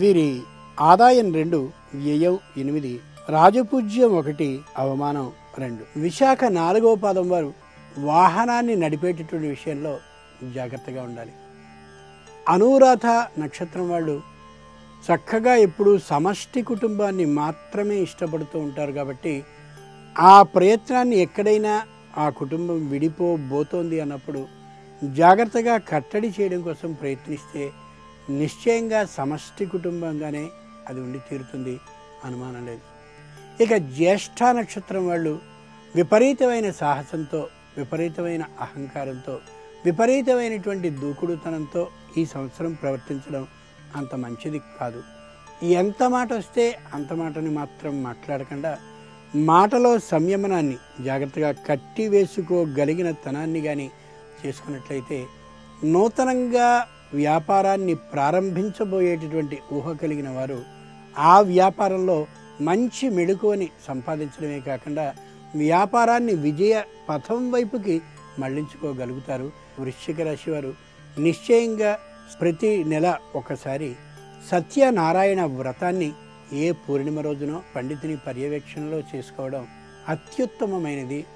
వీరి ఆదాయం రెండు వ్యయం ఎనిమిది రాజపూజ్యం ఒకటి అవమానం రెండు. విశాఖ నాలుగవ పాదం వారు వాహనాన్ని నడిపేటటువంటి విషయంలో జాగ్రత్తగా ఉండాలి. అనురాధ నక్షత్రం వాళ్ళు చక్కగా ఎప్పుడు సమష్టి కుటుంబాన్ని మాత్రమే ఇష్టపడుతూ ఉంటారు కాబట్టి ఆ ప్రయత్నాన్ని ఎక్కడైనా ఆ కుటుంబం విడిపోబోతోంది అన్నప్పుడు జాగ్రత్తగా కట్టడి చేయడం కోసం ప్రయత్నిస్తే నిశ్చయంగా సమష్టి కుటుంబంగానే అది ఉండి తీరుతుంది అనుమానం లేదు. ఇక జ్యేష్ఠ నక్షత్రం వాళ్ళు విపరీతమైన సాహసంతో విపరీతమైన అహంకారంతో విపరీతమైనటువంటి దూకుడుతనంతో ఈ సంవత్సరం ప్రవర్తించడం అంత మంచిది కాదు. ఎంత మాట వస్తే అంత మాటని మాత్రం మాట్లాడకుండా మాటలో సంయమనాన్ని జాగ్రత్తగా కట్టి వేసుకోగలిగిన తనాన్ని కానీ చేసుకున్నట్లయితే నూతనంగా వ్యాపారాన్ని ప్రారంభించబోయేటటువంటి ఊహ కలిగిన వారు ఆ వ్యాపారంలో మంచి మెళుకువని సంపాదించడమే కాకుండా వ్యాపారాన్ని విజయ పథం వైపుకి మళ్ళించుకోగలుగుతారు. వృశ్చిక రాశి వారు నిశ్చయంగా ప్రతి నెల ఒకసారి సత్యనారాయణ వ్రతాన్ని ఏ పూర్ణిమ రోజునో పండితుని పర్యవేక్షణలో చేసుకోవడం అత్యుత్తమమైనది.